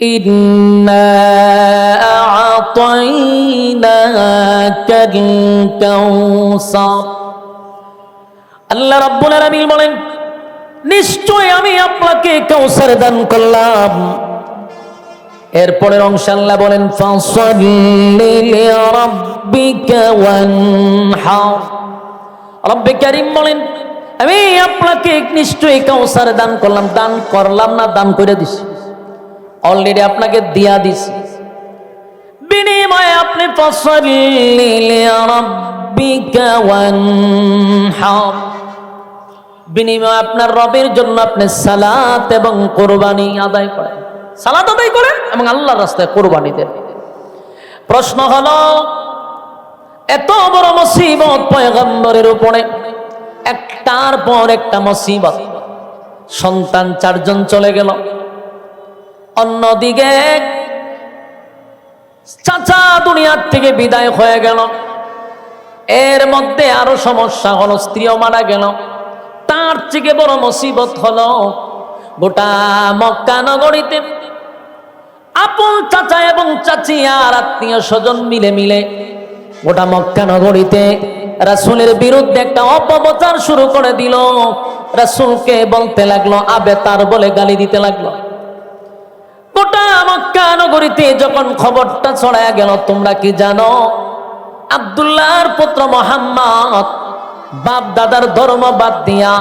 إنا أعطيناك الكوثر আল্লাহ রাব্বুল আলামিন বলেন নিশ্চয় আমি আপনাকে কাউসার দান করলাম এরপরের অংশ আল্লাহ বলেন ফাসাল্লি লিরাব্বিকা ওয়ানহার রব্বে কারীম বলেন আমি আপনাকে নিশ্চয়ই কাউসার দান করলাম দান করলাম না দান করে দিছি অলরেডি আপনাকে দিয়া দিছি। বিনিময়ে আপনি বিনিময়ে আপনার রবের জন্য আপনি সালাত এবং কোরবানি আদায় করেন। সালাত আদায় করেন এবং আল্লাহর রাস্তায় কোরবানি দেন। প্রশ্ন হলো, এত বড় মুসিবত পয়গম্বরের উপরে, একটার পর একটা মুসিবত। সন্তান চারজন চলে গেল। অন্যদিকে চাচা দুনিয়ার থেকে বিদায় হয়ে গেল। এর মধ্যে আরও সমস্যা হলো, স্ত্রীও মারা গেল। তার থেকে বড় মুসিবত হলো, গোটা মক্কা নগরীতে আপন চাচা এবং চাচি আর আত্মীয় স্বজন মিলে মিলে গোটা মক্কা নগরীতে রাসুলের বিরুদ্ধে একটা অপপ্রচার শুরু করে দিল। রাসুলকে বলতে লাগল, আবে তার বলে গালি দিতে লাগল। গোটা মক্কা নগরীতে যখন খবরটা ছড়ায় গেল, তোমরা কি জানো? আব্দুল্লাহর পুত্র মোহাম্মদ বাপ দাদার ধর্ম বাদ দিয়া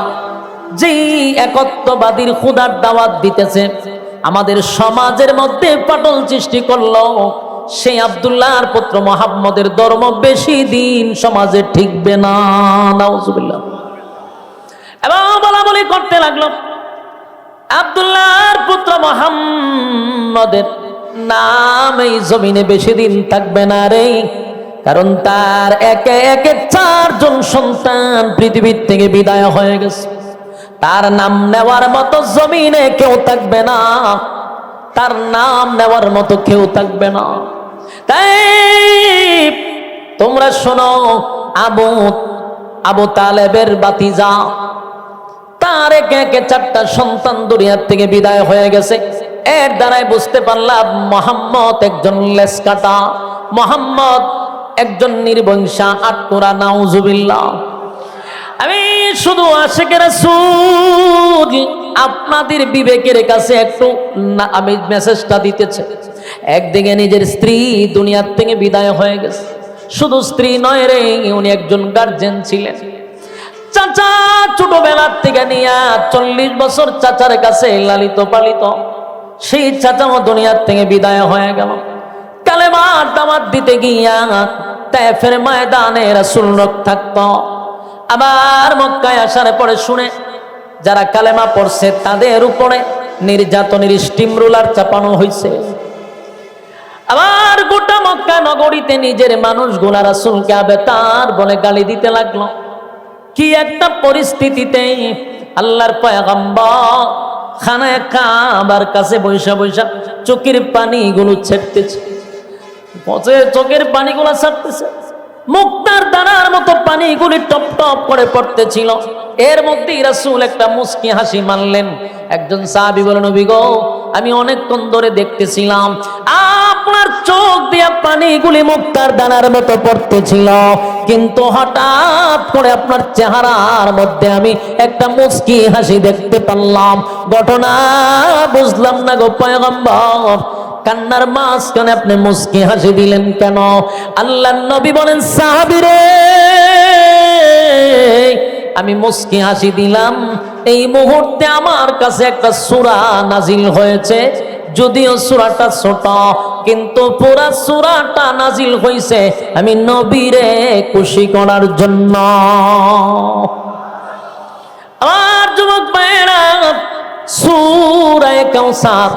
যেই একত্ববাদীর খুদার দাওয়াত দিতেছে, আমাদের সমাজের মধ্যে পাটল সৃষ্টি করল, সেই আব্দুল্লাহর পুত্র মোহাম্মদের ধর্ম বেশি দিন সমাজে ঠিকবে না, নাউজুবিল্লাহ। এবং বলা বলি করতে লাগল। আব্দুল্লাহর পুত্র মোহাম্মদের নাম এই জমিনে বেশি দিন থাকবে না রে। কারণ তার একে একে চারজন সন্তান পৃথিবীর থেকে বিদায় হয়ে গেছে। তার নাম নেওয়ার মতো জমিনে কেউ থাকবে না। তার নাম নেওয়ার মতো কেউ থাকবে না। তাই তোমরা শোনো, আবু আবু তালেবের বাতিজা তার একে একে চারটা সন্তান দুনিয়ার থেকে বিদায় হয়ে গেছে। এর দ্বারাই বুঝতে পারলাম মোহাম্মদ একজন লেসকাটা মোহাম্মদ একজন নির্বংশা। আটকুরা নাউজুবিল্লাহ। আমি শুধু আশেকের রাসূল, আপনাদের বিবেকের কাছে একটু না- আমি মেসেজটা দিতেছি। একদিকে নিজের স্ত্রী দুনিয়ার থেকে বিদায় হয়ে গেছে। শুধু স্ত্রী নয় রে, উনি একজন গার্জেন ছিলেন। চাচা ছোটবেলার থেকে নিয়ে চল্লিশ বছর চাচার কাছে লালিত পালিত। সেই চাচাও দুনিয়ার থেকে বিদায় হয়ে গেল। কালেমার দামাত দিতে গিয়া তেফের ময়দানে রাসুল লোক থাকতো। আবার মক্কায় আসার পরে শুনে, যারা কালেমা পড়ছে তাদের উপরে নির্যাতনের স্টিম রুলার চাপানো হয়েছে আবার গোটা মক্কা নগরীতে নিজের মানুষ মানুষগুলা রাসুলকে আবে তার বলে গালি দিতে লাগল। কি একটা পরিস্থিতিতে আল্লাহর পয়গম্বর খানায় কাবার কাছে বৈশা বৈশা চোখের পানিগুলো ছেড়তেছে। পচে চোখের পানিগুলো ছাড়তেছে। মুক্তার দানার মতো পানিগুলি টপ টপ করে পড়তেছিল। এর মধ্যেই রাসূল একটা মুস্কি হাসি মারলেন। একজন সাহাবী বলেন নবী গো, আমি অনেকক্ষণ ধরে দেখতেছিলাম, আপনার চোখ দিয়ে পানিগুলি মুক্তার দানার মতো পড়তেছিল। কিন্তু হঠাৎ করে আপনার চেহারার মধ্যে আমি একটা মুস্কি হাসি দেখতে পারলাম। ঘটনা বুঝলাম না গো, পয়গম্বর কান্নার মাঝখানে আপনি মুস্কি হাসি দিলেন কেন? আল্লাহ নবী বলেন সাহাবিরে আমি মুস্কি হাসি দিলাম। এই মুহূর্তে আমার কাছে একটা সুরা নাজিল হয়েছে। যদিও সুরাটা ছোট, কিন্তু পুরা সুরাটা নাজিল হয়েছে আমি নবীরে খুশি করার জন্য। আর যুবক ভাইয়েরা সুরায় কাউসার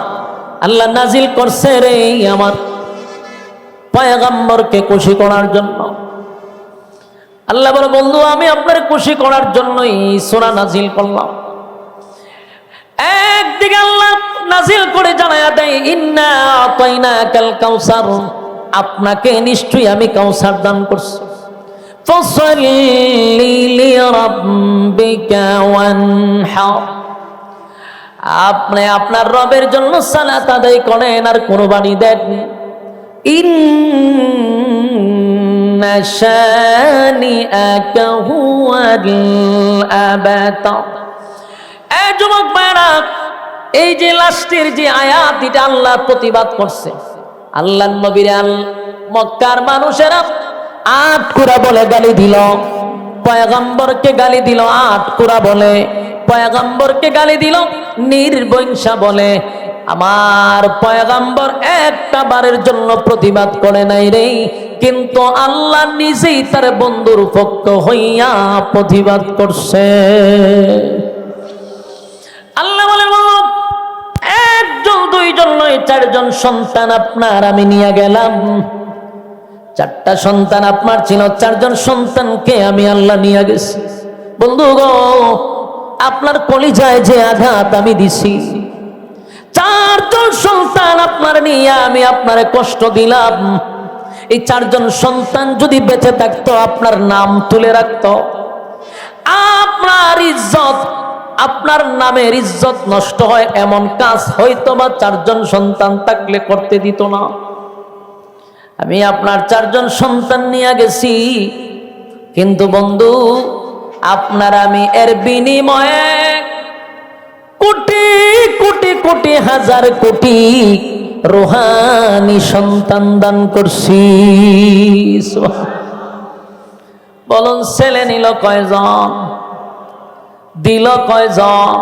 আল্লাহ নাজিল করছে রে আমার পয়গম্বরকে খুশি করার জন্য। আল্লাহ বলে, বন্ধু, আমি আপনার খুশি করার জন্যই সোনা নাজিল করলাম। একদিকে আল্লাহ নাজিল করে জানায়া দেয়, ইন্না আতাইনা কাল কাউসার। আপনাকে নিশ্চয়ই আমি কাউসার দান করছি। ফসল্লি লিরাব্বিকা ওয়ানহার আপনি আপনার রবের জন্য সালাত আদায় করেন আর কোরবানি দেন। এই যে লাস্টের যে আয়াত, এটা আল্লাহ প্রতিবাদ করছে। আল্লাহ নবীর মক্কার মানুষেরা আট কুড়া বলে গালি দিল। পয়গম্বরকে গালি দিল, আট কুড়া বলে। পয়গম্বরকে গালি দিল। নির্বংশা বলে, আমার পয়গম্বর একটা বারের জন্য প্রতিবাদ করে নাই রে। কিন্তু আল্লাহ নিজেই তার বন্ধুর পক্ষ হইয়া প্রতিবাদ করছে। আল্লাহ বলে একজন, দুইজন নয়, চারজন সন্তান আপনার, আমি নিয়ে গেলাম। চারটা সন্তান আপনার ছিল, চারজন সন্তানকে আমি আল্লাহ নিয়ে গেছি। বন্ধু গো আপনার কলিজায় যে আঘাত আমি দিছি, চারজন সন্তান আপনার নিয়ে আমি আপনার কষ্ট দিলাম। এই চারজন সন্তান যদি বেঁচে থাকতো, আপনার নাম তুলে রাখতো। আপনার ইজ্জত, আপনার নামের ইজ্জত নষ্ট হয়, এমন কাজ হয়তো বা চারজন সন্তান থাকলে করতে দিত না। আমি আপনার চারজন সন্তান নিয়ে গেছি, কিন্তু বন্ধু আপনার আমি এর বিনিময়ে কোটি কোটি কোটি, হাজার কোটি রোহানি সন্তান দান করছি। বলুন, ছেলে নিল কয়জন? দিল কয়জন?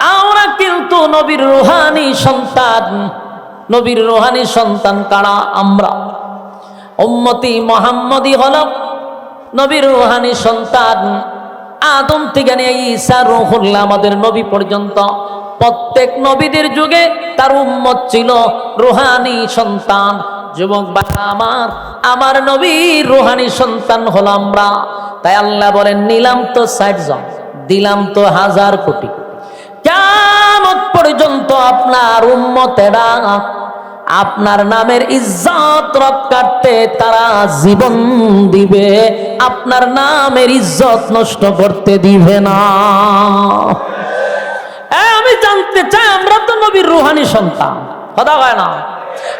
আমরা কিন্তু নবীর রুহানি সন্তান। নবীর রুহানি সন্তান কারা? আমরা। উম্মতি মোহাম্মদী হল নবীর রুহানি সন্তান আদম থেকে নিয়ে ঈসা রুহুল্লাহ, আমাদের নবী পর্যন্ত। প্রত্যেক নবীদের যুগে তার উম্মত ছিল রুহানি সন্তান। যুবক বা আমার আমার নবীর রুহানি সন্তান হল আমরা। তাই আল্লাহ বলেন, নিলাম তো ষাট জন, দিলাম তো হাজার কোটি। কেমন পর্যন্ত আপনার উম্মতেরা আপনার নামের ইজ্জত রক্ষার্থে তারা জীবন দিবে। আপনার নামের ইজ্জত নষ্ট করতে দিবে না। আমি জানতে চাই, আমরা তো নবীর রুহানি সন্তান। কথা কয় না?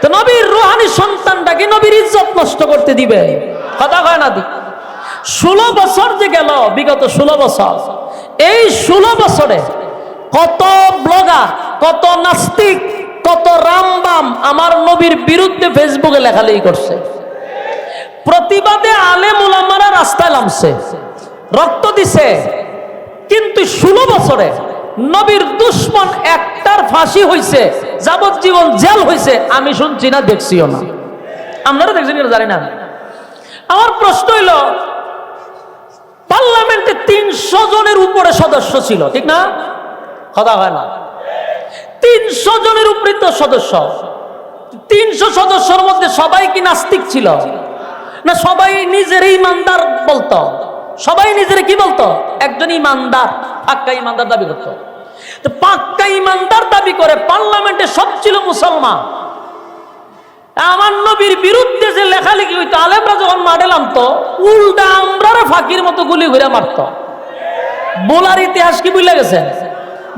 তো নবীর রুহানি সন্তানটাকে নবীর ইজ্জত নষ্ট করতে দিবে? কথা কয় না দি? ষোলো বছর যে গেল, বিগত ষোলো বছর, এই ষোলো বছরে কত ব্লগার, কত নাস্তিক কত রামবাম আমার নবীর বিরুদ্ধে ফেসবুকে লেখালেখি করছে। প্রতিবাদে আলেম ওলামারা রাস্তায় নামছে, রক্ত দিছে। কিন্তু ষোলো বছরে নবীর দুশ্মন একটার ফাঁসি হইছে, যাবজ্জীবন জেল হইছে, আমি শুনছি না, দেখছিও না। আপনারা দেখছেন কিনা জানি না। আমার প্রশ্ন হইল, পার্লামেন্টে তিনশো জনের উপরে সদস্য ছিল, ঠিক না? কথা হয় না। তিনশো জনের উপরে তো সদস্য। তিনশো সদস্যর মধ্যে সবাই কি নাস্তিক ছিল? না সবাই নিজের ইমানদার বলতো? সবাই নিজের কি বলতো? একজন ইমানদার, পাক্কা ইমানদার দাবি করতো। তো পাক্কা ইমানদার দাবি করে পার্লামেন্টে সব ছিল মুসলমান। আমার নবীর বিরুদ্ধে যে লেখালেখি হইতো, আলেমরা যখন মাঠে নামতো, উল্টা আমরা ফাঁকির মতো গুলি ঘুরে মারত। বোলার ইতিহাস কি বুঝলে গেছেন?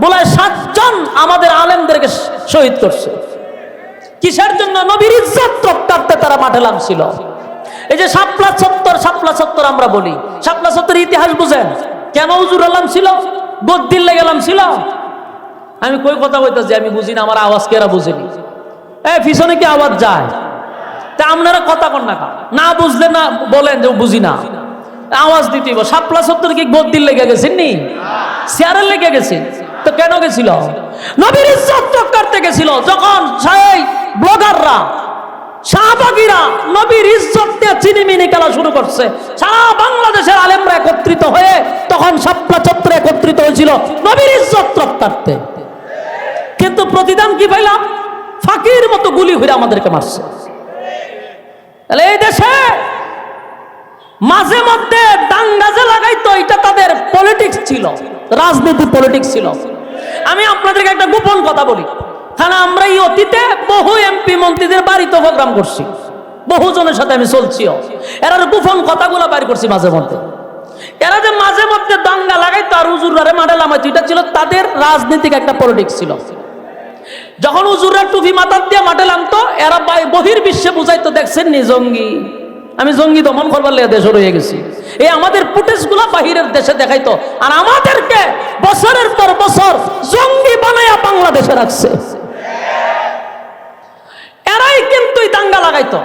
বোলায় সাতজন আমাদের আলেমদেরকে শহীদ করছে। কিসের জন্য? নবীর ইজ্জত রক্ষার্থে তারা মাঠে নামছিল। এই যে শাপলা সত্তর শাপলা সত্তর আমরা বলি। শাপলা সত্তর ইতিহাস বুঝেন? কেন উজুর আলাম ছিল? গদ্দিল্লে গেলাম ছিল? আমি কই কথা বলতেছি? আমি বুঝি না, আমার আওয়াজ কেরা বুঝিনি? এ, পিছনে কি আওয়াজ যায়? তা আপনারা কথা কন না না বুঝলে না বলেন যে বুঝি না। আওয়াজ দিতে হইব শাপলা সত্তর কি গদ্দির লেগে গেছেন নি? চেয়ারের লেগে গেছে তো কেন গেছিল? নবীর ইজ্জত রক্ষার্থে গেছিল। যখন সেই ব্লগাররা, শাহবাগীরা নবীর ইজ্জত নিয়ে চিনিমিনি খেলা শুরু করছে, সারা বাংলাদেশের আলেমরা একত্রিত হয়ে তখন শাপলা চত্বরে একত্রিত হয়েছিল নবীর ইজ্জত রক্ষার্থে কিন্তু প্রতিদান কি পাইলাম? ফাঁকির মতো গুলি হয়ে আমাদেরকে মারছে। তাহলে এই দেশে মাঝে মধ্যে দাঙ্গা যে লাগাইতো, এটা তাদের পলিটিক্স ছিল রাজনীতি পলিটিক্স ছিল। আমি আপনাদেরকে একটা গোপন কথা বলি। কারণ আমরা এই অতীতে বহু এমপি মন্ত্রীদের বাড়িতে প্রোগ্রাম করছি। বহুজনের সাথে আমি চলছিও। এরা গোপন কথাগুলো বাইর করছি মাঝে মধ্যে। এরা যে মাঝে মধ্যে দাঙ্গা লাগাইতো আর হুজুরারে মাঠে লামাইতো এটা ছিল তাদের রাজনীতিক একটা পলিটিক্স ছিল। যখন হুজুররা টুপি মাথার দিয়ে মাঠে নামতো, এরা বহির বিশ্বে বুঝাইতো, দেখছেন নি জঙ্গি? আমি জঙ্গি দমন করবার লেগে দেশে রয়ে গেছি। এই আমাদের ফুটেজগুলা বাহিরের দেশে দেখাইতো। আর আমাদেরকে বছরের পর বছর জঙ্গি বানাইয়া বাংলাদেশে রাখছে। এরাই কিন্তু দাঙ্গা লাগাইতো।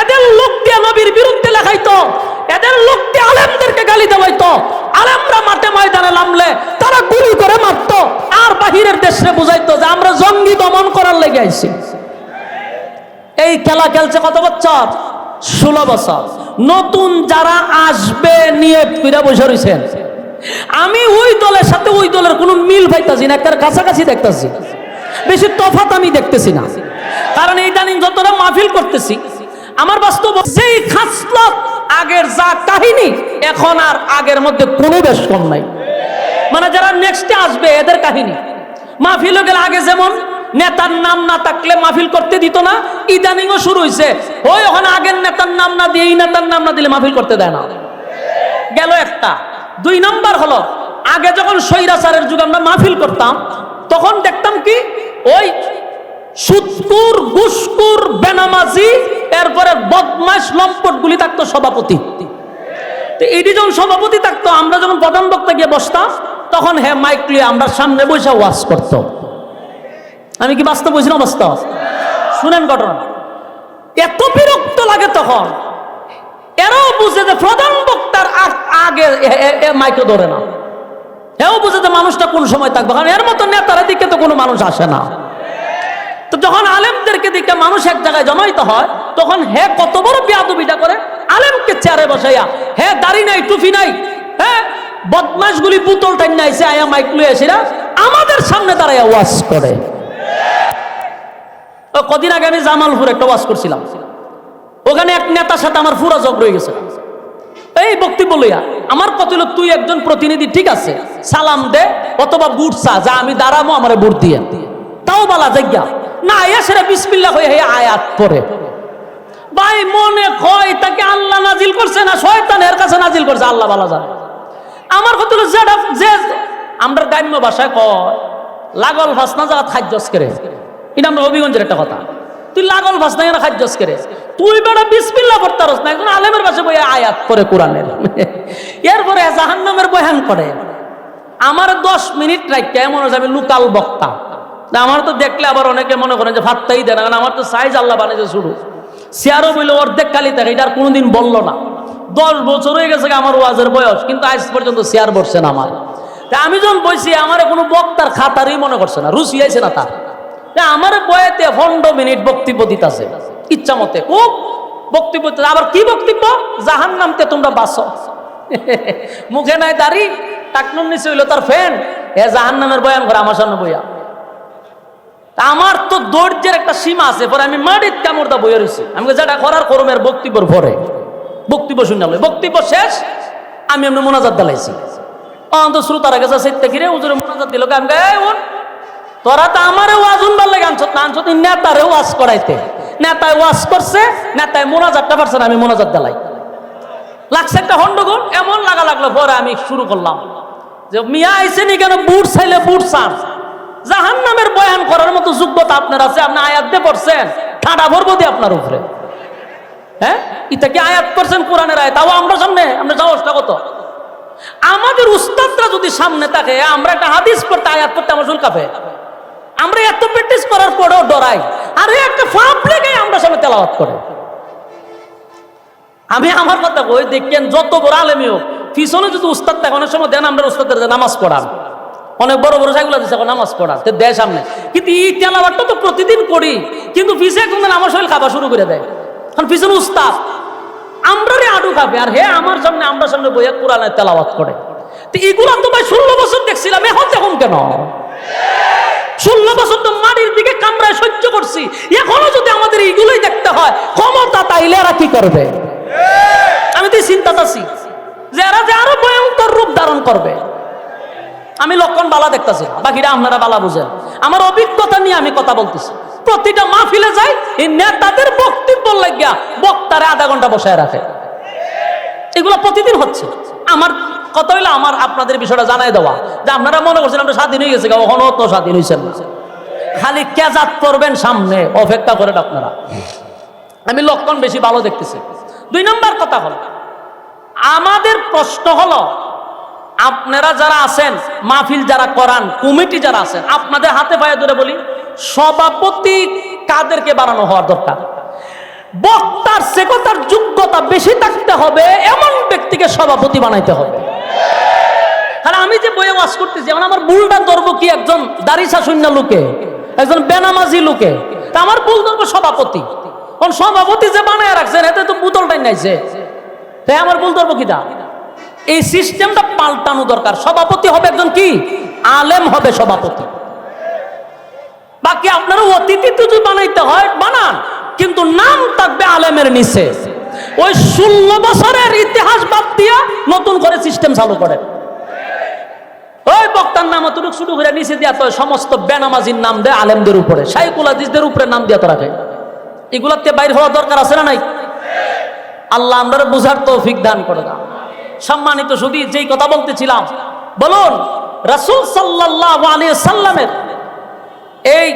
এদের লোক দিয়ে নবীর বিরুদ্ধে লেখাইতো। এদের লোক দিয়ে আলেমদেরকে গালি দেওয়াইতো। আলেমরা মাঠে ময়দানে নামলে তারা গুলি করে মারতো। আর বাহিরের দেশে বুঝাইতো যে আমরা জঙ্গি দমন করার লেগে আইছি। এই খেলা খেলছে কত বছর? ষোলো বছর। নতুন যারা আসবে নিয়ে ফিরে বসে রয়েছেন আমি ওই দলের সাথে ওই দলের কোনো মিল পাইতাছি না একটা কাছাকাছি দেখতাছি। বেশি তফাত আমি দেখতেছি না। কারণ এই ইদানিং যতটা মাহফিল করতেছি, আমার বাস্তব যেই খাসলত আগের যা কাহিনী, এখন আর আগের মধ্যে কোনো বেশ কম নাই। মানে যারা নেক্সটে আসবে, এদের কাহিনী। মাহফিল গেলে আগে যেমন নেতার নাম না থাকলে মাহফিল করতে দিত না, ইদানিংও শুরু হয়েছে ওই ওখানে আগের নেতার নাম না দিয়ে এই নেতার নাম না দিলে মাহফিল করতে দেয় না। গেল একটা। দুই নাম্বার হলো, আগে যখন সৈরাচারের যুগে আমরা মাহফিল করতাম, তখন দেখতাম কি, ওই সুৎকুর গুসকুর, বেনামাজি, এরপরে বদমাস লম্পটগুলি থাকতো সভাপতি। এটি যখন সভাপতি থাকতো, আমরা যখন প্রধান বক্তা গিয়ে বসতাম, তখন হ্যাঁ মাইক লিয়ে আমরা সামনে বসে ওয়াজ করতো আমি কি বাস্তব বলছি না বাস্তব শুনেন ঘটনা এত বিরক্ত লাগে তখন। এরাও বুঝে যে প্রধান বক্তার আগ- মাইকে ধরে না। এও বুঝে যে মানুষটা কোন সময় থাকবে। কারণ এর মতো নেতারা দিকে তো কোনো মানুষ আসে না। তো যখন আলেমদেরকে দিকে মানুষ এক জায়গায় জমাইত হয়, তখন হে কত বড় বিয়াদবিটা করে। আলেমকে চেয়ারে বসাইয়া, হে দাড়ি নাই, টুপি নাই হ্যাঁ বদমাসগুলি পুতল টাইন নাইছে আয়া মাইক লুয়ে এসেরা আমাদের সামনে দাঁড়াইয়া ওয়াজ করে। কদিন আগে আমি জামালপুর একটা ওয়াজ করছিলাম। ওখানে এক নেতার সাথে আমার পুরা জগ রয়ে গেছে। এই বক্তব্য লইয়া, আমার হলো তুই একজন প্রতিনিধি, ঠিক আছে? সালাম দে, অথবা বুট যা আমি দাঁড়াবো, আমার বুট দিয়ে। তাও বলা জায়গা না এসে বিসমিল্লা হয়ে হয়ে আয়াত পরে ভাই, মনে কয় তাকে আল্লাহ নাজিল করছে না, শয়তানের কাছে নাজিল করছে, আল্লাহ বালা জানে। আমার হলো যেটা যে আমরা গ্রাম্য ভাষায় কয়, লাগল ভাসনা জায়গা খাদ্যস করে এটা আমরা হবিগঞ্জের একটা কথা। তুই লাগল ভাসনা এখানে খাদ্যস করে? তুই বেড়া বিসমিল্লা পড়তে পারস না একজন আলেমের পাশে বই আয়াত করে কোরআনের। এরপরে জাহান্নামের বয়ান করে আমার দশ মিনিট রাখতে এমন হচ্ছে আমি লোকাল বক্তা। না, আমার তো দেখলে আবার অনেকে মনে করেন যে ভাতটাই দেয় না কারণ আমার তো সাইজ আল্লাহ বানিয়েছে শুরু। চেয়ারও বলল অর্ধেক কালি থাকে এটা আর কোনোদিন বলল না। দশ বছর হয়ে গেছে আমার ওয়াজের বয়স কিন্তু আজ পর্যন্ত চেয়ার বসছে না আমার। তা আমি যখন বসি আমার কোনো বক্তার খাতারই মনে করছে না রুচি আইছে না তার। আমার বয়েতে পনেরো মিনিট বক্তব্য দিতেছে। ইচ্ছা মতে। খুব বক্তব্য। আবার কি বক্তব্য? জাহান নামতে তোমরা বাসো মুখে নাই দাড়ি টাকনুর নিচে হইল তার ফ্যান। এ জাহান নামের বয়ান করে আমার সামনে বইয়া। তা আমার তো ধৈর্যের একটা সীমা আছে পরে আমি মাটির কামড়টা বইয়ে রয়েছি আমি যেটা করার করমের বক্তব্যের পরে। বক্তব্য শুনে হলো বক্তব্য শেষ আমি এমনি মোনাজাত দিলাইছি অন্ত শ্রোতারা গেছে সেটা ঘিরে উজুরে মোনাজাত দিল আমি উন, তোরা তো আমারে ওয়াজ উনবার লাগে আনছত না, আনছত নেতারে ওয়াজ করাইতে। নেতায় ওয়াজ করছে, নেতায় মোনাজাতটা পারছে না, আমি মোনাজাত দিলাই। লাগছে একটা হন্ডগোল এমন লাগা লাগল, পরে আমি শুরু করলাম। যে মিয়া আইসে নি কেন, বুট চাইলে বুট চান জাহান নামের বয়ান করার মতো যোগ্যতা আপনার আছে, আপনি আয়াত দিয়ে পড়ছেন, ঠাডা ভরবো দিয়ে আপনার উপরে। হ্যাঁ? এটা কি আয়াত করছেন কোরআনের আয়াত? তাও আমরা সামনে আমরা সাহসটা কত? আমাদের উস্তাদরা যদি সামনে থাকে, আমরা একটা হাদিস পড়তে, আয়াত পড়তে, আমার কাঁপে আমরা এত প্র্যাকটিস করার পরেও ডরাই। আর একটা ফাপ লেগে আমরা সামনে তেলাওয়াত করে। আমি আমার কথা বই দেখেন যত বড় আলেমি হোক, পিছনে যদি উস্তাদ থাকে, অনেক সময় দেন আমরা উস্তাদের নামাজ পড়ান। অনেক বড় বড় সাইগুলো দিচ্ছে এখন নামাজ পড়ান তো দেয় সামনে। কিন্তু এই তেলাবারটা তো প্রতিদিন করি, কিন্তু পিছে একদম আমার শরীর খাবার শুরু করে দেয়। কারণ পিছনে উস্তাদ আমরারে আডু খাবে। আর হে, আমার সামনে, আমরা সামনে বইয়া কোরআনের তেলাওয়াত করে। তো এগুলো তো ভাই ষোলো বছর দেখছিলাম, এখন দেখুন কেন? ষোলো বছর তো মাটির দিকে কামড়ায় সহ্য করছি। এখনও যদি আমাদের এইগুলোই দেখতে হয়, ক্ষমতা তাইলে এরা কি করবে? আমি তো চিন্তা আছি যে এরা যে আরও ভয়ঙ্কর রূপ ধারণ করবে। আমি লক্ষণ বালা দেখতেছি, বাকিরা আপনারা বালা বুঝেন। আমার অভিজ্ঞতা নিয়ে আমি কথা বলতেছি। প্রতিটা মাহফিলে যাই, এই নেতাদের বক্তব্য লাগিয়া বক্তারে আধা ঘণ্টা বসায় রাখে। এগুলো প্রতিদিন হচ্ছে। আমার কথা হইল আমার আপনাদের বিষয়টা জানাই দেওয়া। যে আপনারা মনে করছেন আমরা স্বাধীন হয়ে গেছে, কখনো তো স্বাধীন হয়েছেন খালি কেজাত করবেন সামনে, অপেক্ষা করেন আপনারা। আমি লক্ষণ বেশি ভালো দেখতেছি। দুই নম্বর কথা হলো, আমাদের প্রশ্ন হলো, আপনারা যারা আছেন, মাহফিল যারা করান, কমিটি যারা আছেন, আপনাদের হাতে পায়ে ধরে বলি, সভাপতি কাদেরকে বানানো হওয়ার দরকার। বক্তার সেকতার যোগ্যতা বেশি থাকতে হবে, এমন ব্যক্তিকে সভাপতি বানাইতে হবে। কারণ আমি যে বইয়ে ওয়াজ করতেছি, এখন আমার ভুলটা ধরবো কি একজন দারিসা শূন্য লোকে, একজন বেনামাজি লোকে? তা আমার ভুল ধরবো সভাপতি। কারণ সভাপতি যে বানায় রাখছেন, এতে তো বুতলটাই নাইছে। তাই আমার ভুল ধরবো দা এই সিস্টেমটা পাল্টানো দরকার। সভাপতি হবে একজন কি? আলেম হবে সভাপতি। বাকি আপনারা অতিথি যদি বানাইতে হয়, বানান। কিন্তু নাম থাকবে আলেমের নিচে। ওই ষোলো বছরের ইতিহাস বাদ দিয়া নতুন করে সিস্টেম চালু করে ওই বক্তার নাম অতটুকু শুরু করে নিচে দিয়া তো সমস্ত বেনামাজির নাম দেয় আলেমদের উপরে শাইকুল হাদিসদের উপরে নাম দিয়া তো রাখে এগুলাতে বাইর হওয়া দরকার আছে না নাই? আল্লাহ আমরা বুঝার তৌফিক দান করে দাও। সম্মানিত শুধু যেই কথা বলতেছিলাম, বলুন, রাসূল সাল্লাল্লাহু আলাইহি সাল্লামের এই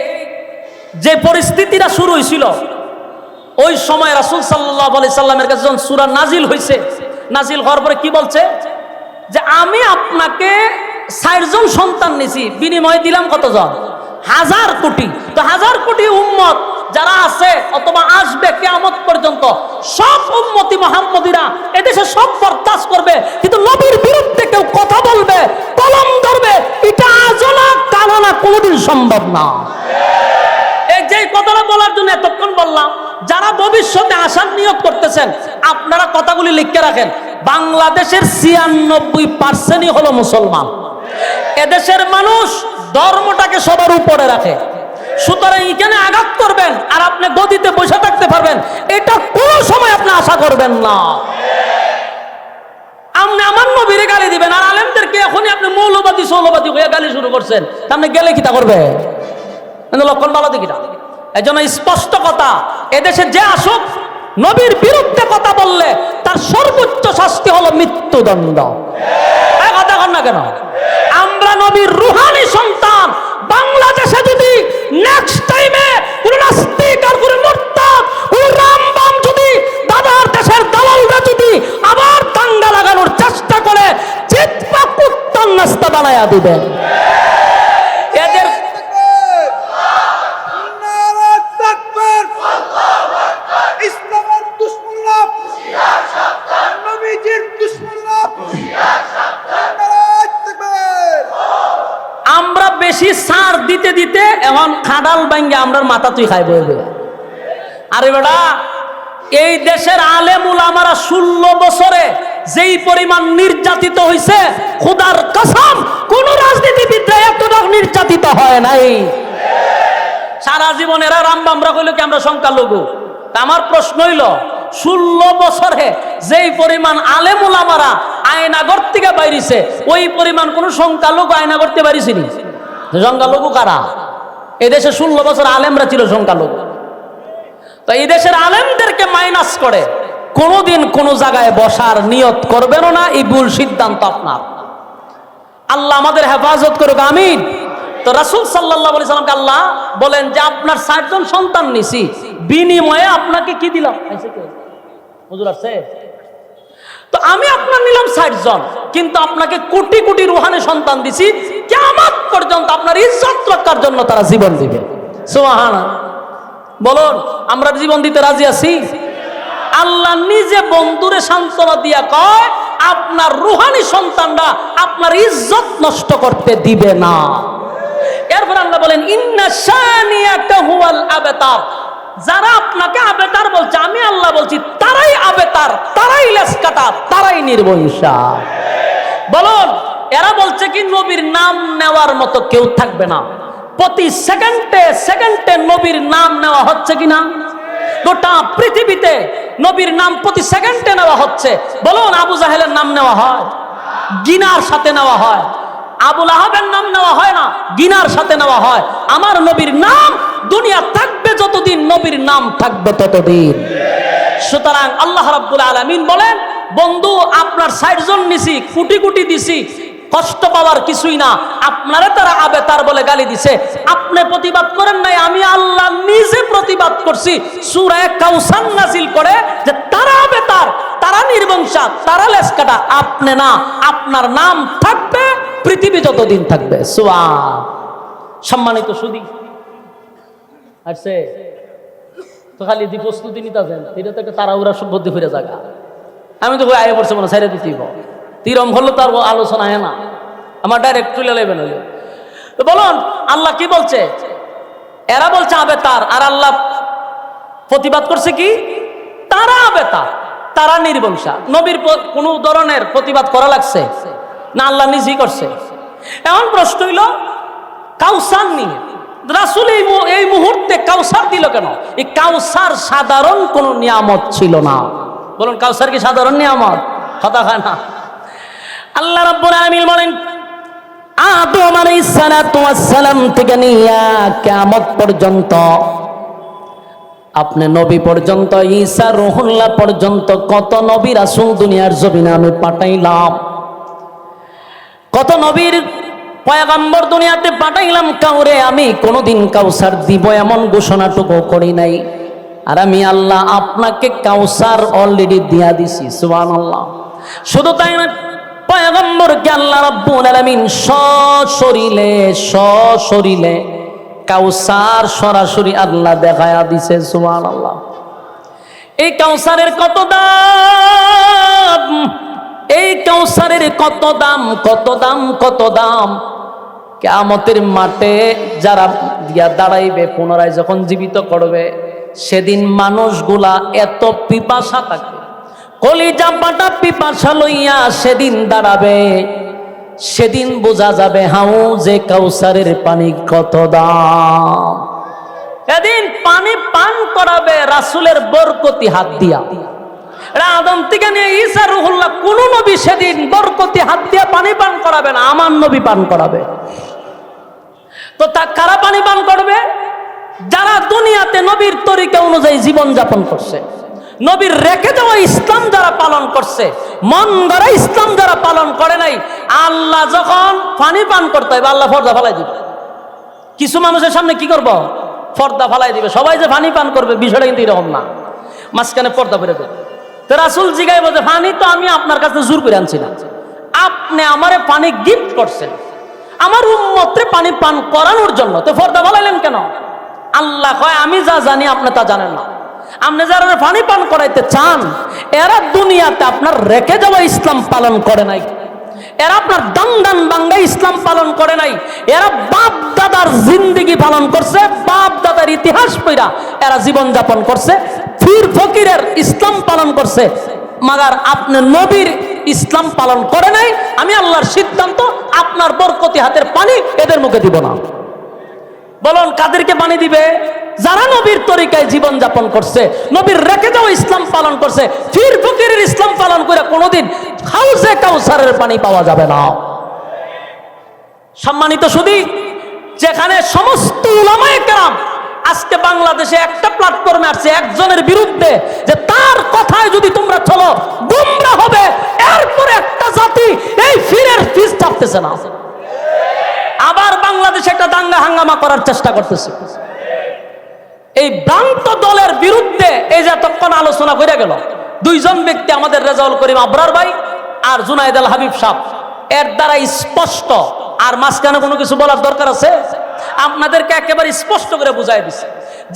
যে পরিস্থিতিটা শুরু হয়েছিল ওই সময় রাসূল সাল্লাল্লাহু আলাইহি সাল্লামের কাছে যখন সূরা নাজিল হয়েছে নাজিল হওয়ার পরে কি বলছে? যে আমি আপনাকে ষাটজন সন্তান নিছি, বিনিময়ে দিলাম কতজন? হাজার কোটি। তো হাজার কোটি উম্মত যারা আছে অথবা আসবে কেয়ামত পর্যন্ত, সব উম্মতি মোহাম্মদিরা এদেশে সব বরদাস্ত করবে। কিন্তু নবীর বিরুদ্ধে কেউ কথা বলবে, কলম ধরবে, এটা আজও না কালো না, কোনোদিন সম্ভব না। যে কথাটা বলার জন্য এতক্ষণ বললাম, যারা ভবিষ্যতে আসার নিয়োগ করতেছেন, আপনারা কথাগুলি লিখে রাখেন, বাংলাদেশের ছিয়ানব্বই পার্সেন্টই হলো মুসলমান। এদেশের মানুষ ধর্মটাকে সবার উপরে রাখে। সুতরাং এখানে আঘাত করবেন আর আপনি গদিতে বসে থাকতে পারবেন। এটা কোনো সময় আপনি আশা করবেন না। আপনি আমার নবীরে গালি দিবেন আর আলেমদেরকে এখনই আপনি মৌলবাদী, সৌলবাদী হয়ে গালি শুরু করছেন। আপনি গেলে কি তা করবে? লক্ষণ ভালো দেখি এই জন্য স্পষ্ট কথা, এদেশে যে আসুক নবীর বিরুদ্ধে কথা বললে তার সর্বোচ্চ শাস্তি হলো মৃত্যুদণ্ড। কথা কন না কেন? আমরা নবীর রুহানি সন্তান। বাংলাদেশে যদি নেক্সট টাইমে কোন নাস্তিক আর কোন মুরতাদ, কোন রামবাম যদি দাদার দেশের দালালরা যদি আবার দাঙ্গা লাগানোর চেষ্টা করে চিৎপা কুত্তার নাস্তা বানায়া দিবেন এদের নারা তাকবীর ইসলামের দুশ্মনরা নবীজির দুশ্মনরা নারা তাকবীর আমরা বেশি সার দিতে দিতে এখন খাডাল ভাঙ্গে আমরা মাথা তুই খাই বই আরে বেটা, এই দেশের আলেমুল আমারা ষোলো বছরে যেই পরিমাণ নির্যাতিত হয়েছে খুদার কসম, কোন রাজনীতিবিদরা এতটা নির্যাতিত হয় নাই। সারা জীবন এরা রামবামরা কইল কি, আমরা সংখ্যালঘু। তা আমার প্রশ্ন হইল, ষোলো বছরে যেই পরিমাণ আলেমুল আমারা আয়নাগর থেকে বাইরিছে, ওই পরিমাণ কোন সংখ্যালঘু আয়নাগর থেকে বাইরিছিনি সংখ্যালঘু কারা? এদেশে ষোলো বছর আলেমরা ছিল সংখ্যালঘু। তো এই দেশের আলেমদেরকে মাইনাস করে। কোনোদিন কোনো জায়গায় বসার নিয়ত করবেনও না, এই ভুল সিদ্ধান্ত আপনার। আল্লাহ আমাদের হেফাজত করুক, আমিন। তো রাসুল সাল্লাহ আলি সাল্লামকে আল্লাহ বলেন যে, আপনার ষাটজন সন্তান নিছি। বিনিময়ে আপনাকে কি দিলাম? হুজুর আসছে? তো আমি আপনার নিলাম ষাট জন, কিন্তু আপনাকে কোটি কোটি রুহানি সন্তান দিছি কেমন পর্যন্ত আপনার ইজ্জত রক্ষার জন্য তারা জীবন দিবে। সোহানা বলুন, আমরা জীবন দিতে রাজি আছি? আল্লাহ নিজে বন্ধুরে সান্ত্বনা দিয়া কয়, আপনার রুহানি সন্তানরা আপনার ইজ্জত নষ্ট করতে দিবে না। এরপর আল্লাহ বলেন, ইন্না শানিয়াকা হুয়াল আবেতার। যারা আপনাকে আবেতার বলছে, আমি আল্লাহ বলছি, তারাই আবেতার, তারাই লেস কাটা তারাই নির্বংশা বলুন, এরা বলছে কি, নবীর নাম নেওয়ার মতো কেউ থাকবে না। প্রতি সেকেন্ডে সেকেন্ডে নবীর নাম নেওয়া হচ্ছে কি না? গোটা পৃথিবীতে নবীর নাম প্রতি সেকেন্ডে নেওয়া হচ্ছে। বলুন, আবু জাহেলের নাম নেওয়া হয়? গিনার সাথে নেওয়া হয়? আবুল আহাবের নাম নেওয়া হয় না? গিনার সাথে নেওয়া হয়? আমার নবীর নাম দুনিয়া থাকবে যতদিন, নবীর নাম থাকবে ততদিন। সুতরাং আল্লাহ রাব্বুল আলামিন বলেন, বন্ধু, আপনার ষাট জন নিছি কুটি কুটি দিছি, কষ্ট পাওয়ার কিছুই না। আপনারে তারা আবে তার বলে গালি দিছে। আপনি প্রতিবাদ করেন নাই, আমি আল্লাহ নিজে প্রতিবাদ করছি। সুরায় কাউসান নাজিল করে যে, তারা আবে তার তারা নির্বংশা, তারা লেস কাটা আপনি না। আপনার নাম থাকবে, পৃথিবী যতদিন থাকবে। সোয়া সম্মানিত সুদী আসছে। তো খালি দি প্রস্তুতি নিতেছেন এটা তো একটা তাড়াহুড়া বুদ্ধি ফিরে জায়গা আমি তো আয় পড়ছে মনে ছেড়ে দিতেই তিরম হলো তার আলোচনা হয় না। আমার ডাইরেক্ট তুলে লেবেন হইলে তো বলুন, আল্লাহ কি বলছে? এরা বলছে আবে তার আর আল্লাহ প্রতিবাদ করছে কি? তারা আবে তার তারা নির্বংশা। নবীর কোনো ধরনের প্রতিবাদ করা লাগছে? না আল্লাহ নিজেই করছে? এমন প্রশ্ন হইল কাউসান নিয়ে। রাসুল এই এই মুহূর্তে কাউসার দিল কেন? এই কাউসার সাধারণ কোন নিয়ামত ছিল না। বলুন, কাউসার কি সাধারণ নিয়ামত? কথা খায় না। আল্লাহ রাব্বুল আলামিন বলেন, আদম আলাইহিস সালাতু সালাম থেকে নিয়া কিয়ামত পর্যন্ত, আপনি নবী পর্যন্ত, ঈসা রহুল্লাহ পর্যন্ত, কত নবী রাসূল দুনিয়ার জমিনে আমি পাঠাইলাম। কত নবীর পয়গম্বর দুনিয়াতে পাঠাইলাম, কাউরে আমি কোনোদিন কাউসার দিব এমন ঘোষণাটুকু করি নাই। আর আমি আল্লাহ আপনাকে কাউসার অলরেডি দিয়া দিছি, সুবহানাল্লাহ। শুধু তাই না, পয়গম্বরকে আল্লাহ রাব্বুল আলামিন সশরীলে সশরীলে কাউসার সরাসরি আল্লাহ দেখায়া দিছে, সুবহানাল্লাহ। এই কাউসারের কত দাম? এই কাউসারের কত দাম? কত দাম? কত দাম? কেয়ামতের মাঠে যারা গিয়া দাঁড়াইবে, পুনরায় যখন জীবিত করবে, সেদিন মানুষগুলা এত পিপাসা থাকে কলিজা পাটা পিপাসা লইয়া সেদিন দাঁড়াবে। সেদিন বোঝা যাবে, হাউ যে কাউসারের পানি কত দাম। এদিন পানি পান করাবে, রাসুলের বরকতি হাত দিয়া। আদম থেকে নিয়ে ঈসা রুহুল্লাহ, কোন নবী সেদিন বরকতি হাত দিয়া পানি পান করাবে না, আমার নবী পান করাবে। তো তা কারা পানি পান করবে? যারা দুনিয়াতে নবীর তরিকা অনুযায়ী জীবন যাপন করছে, নবীর রেখে দেওয়া ইসলাম যারা পালন করছে, মন গড়া ইসলাম যারা পালন করে নাই, আল্লাহ যখন পানি পান করতে হবে, আল্লাহ ফর্দা ফেলাই দিবে। কিছু মানুষের সামনে কি করব? পর্দা ফালাই দিবে। সবাই যে পানি পান করবে, বিষয়টা কিন্তু এরকম না। মাঝখানে পর্দা করে দেবে তো রাসুল জিগাই বলছে পানি তো আমি আপনার কাছে জোর করে আনছি না। আপনি আমারে পানি গিফট করছেন। আমার উম্মত্রে পানি পান করানোর জন্য। তো পর্দা ফালাইলেন কেন? আল্লাহ কয়, আমি যা জানি আপনি তা জানেন না। আপনি যারা পানি পান করাইতে চান, এরা দুনিয়াতে আপনার রেখে যাওয়া ইসলাম পালন করে নাই। এরা আপনার দাঙ্গান বাঙ্গা ইসলাম পালন করে নাই। এরা বাপ দাদার জিন্দিগি পালন করছে, বাপ দাদার ইতিহাস পইরা এরা জীবন যাপন করছে, ফির ফকিরের ইসলাম পালন করছে। মাগার, আপনি নবীর ইসলাম পালন করে নাই, আমি আল্লাহর সিদ্ধান্ত, আপনার বরকতি হাতের পানি এদের মুখে দিব না। বলুন, কাদেরকে পানি দিবে? যারা নবীর তরিকায় জীবন যাপন করছে, নবীর রেখে যাওয়া ইসলাম পালন করছে, ফির ফকিরের ইসলাম পালন করে কোনোদিন হাউসে কাউসারের পানি পাওয়া যাবে না। সম্মানিত সুদী, যেখানে সমস্ত উলামায়ে কেরাম আজকে বাংলাদেশে একটা প্ল্যাটফর্মে আসছে, একজনের বিরুদ্ধে যে তার কথায় যদি তোমরা চলো, গুমরা হবে, এরপরে একটা জাতি এই ফিরের ফিস চাপতেছে না। আবার বাংলাদেশে একটা দাঙ্গা হাঙ্গামা করার চেষ্টা করতেছে। এই ভ্রান্ত দলের বিরুদ্ধে এই যে এতক্ষণ আলোচনা করে গেল, দুইজন ব্যক্তি আমাদের রেজাউল করিম আবরার ভাই আর জুনাইদ আল হাবিব সাহ এর দ্বারা স্পষ্ট, আর মাঝখানে কোনো কিছু বলার দরকার আছে? আপনাদেরকে একেবারে স্পষ্ট করে বুঝাই দিছে।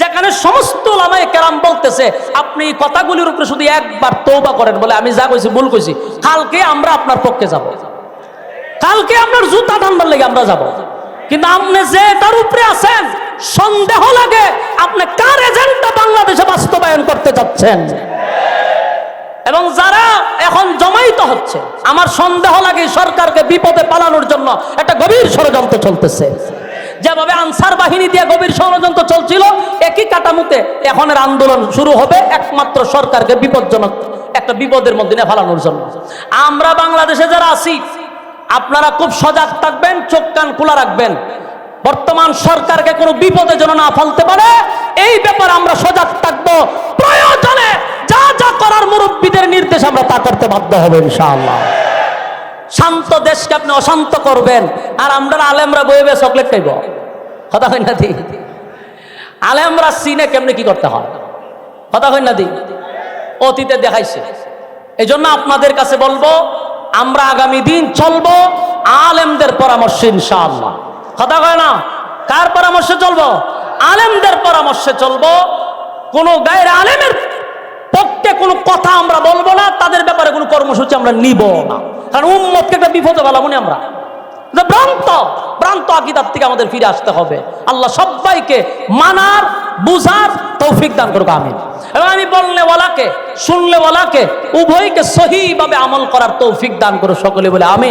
যেখানে সমস্ত লামায় কেরাম বলতেছে, আপনি কথাগুলির উপরে শুধু একবার তৌবা করেন বলে আমি যা কইছি, ভুল কইছি। কালকে আমরা আপনার পক্ষে যাব। কালকে আপনার জুতা টানবার লেগে আমরা যাব। কিন্তু আপনি যে তার উপরে আছেন, সন্দেহ লাগে আপনি কার এজেন্টটা বাংলাদেশে বাস্তবায়ন করতে যাচ্ছেন এবং যারা এখন জমাইত হচ্ছে, আমার সন্দেহ লাগে সরকারকে বিপদে পালানোর জন্য একটা গভীর ষড়যন্ত্র চলতেছে। যেভাবে আনসার বাহিনী দিয়ে গভীর ষড়যন্ত্র চলছিল, একই কাটামুতে এখনের আন্দোলন শুরু হবে একমাত্র সরকারকে বিপজ্জনক, একটা বিপদের মধ্যে ফালানোর জন্য। আমরা বাংলাদেশে যারা আছি, আপনারা খুব সজাগ থাকবেন, চোখ কান খোলা রাখবেন। বর্তমান সরকারকে কোনো বিপদে যেন না ফেলতে পারে, এই ব্যাপারে আমরা সজাগ থাকব। প্রয়োজনে যা যা করার মুরব্বীদের নির্দেশ আমরা তা করতে বাধ্য হবে, ইনশাআল্লাহ। শান্ত দেশকে আপনি অশান্ত করবেন। আর আমরা আলেমরা বয়ে চকলেট খাইব। কথা হয় না দি? আলেমরা সিনে কেমনে কি করতে হয়? কথা হয় না দি? অতীতে দেখাইছে। এই জন্য আপনাদের কাছে বলব, আমরা আগামী দিন চলবো আলেমদের পরামর্শে ইনশাআল্লাহ। কথা কয় না? কার পরামর্শে চলবো? আলেমদের পরামর্শে চলবো। কোন গায়ের আলেমের পক্ষে কোনো কথা আমরা বলব না, তাদের ব্যাপারে কোনো কর্মসূচি আমরা নিব না। কারণ উম্মতকে একটা বিপদে বলা মনে আমরা। ভ্রান্ত ভ্রান্ত আকিদার থেকে আমাদের ফিরে আসতে হবে। আল্লাহ সবাইকে মানার, বুঝার তৌফিক দান করব আমিন। এবং আমি বললে বলাকে শুনলে ওলাকে উভয়কে সহিভাবে আমল করার তৌফিক দান করো সকলে বলে আমিন।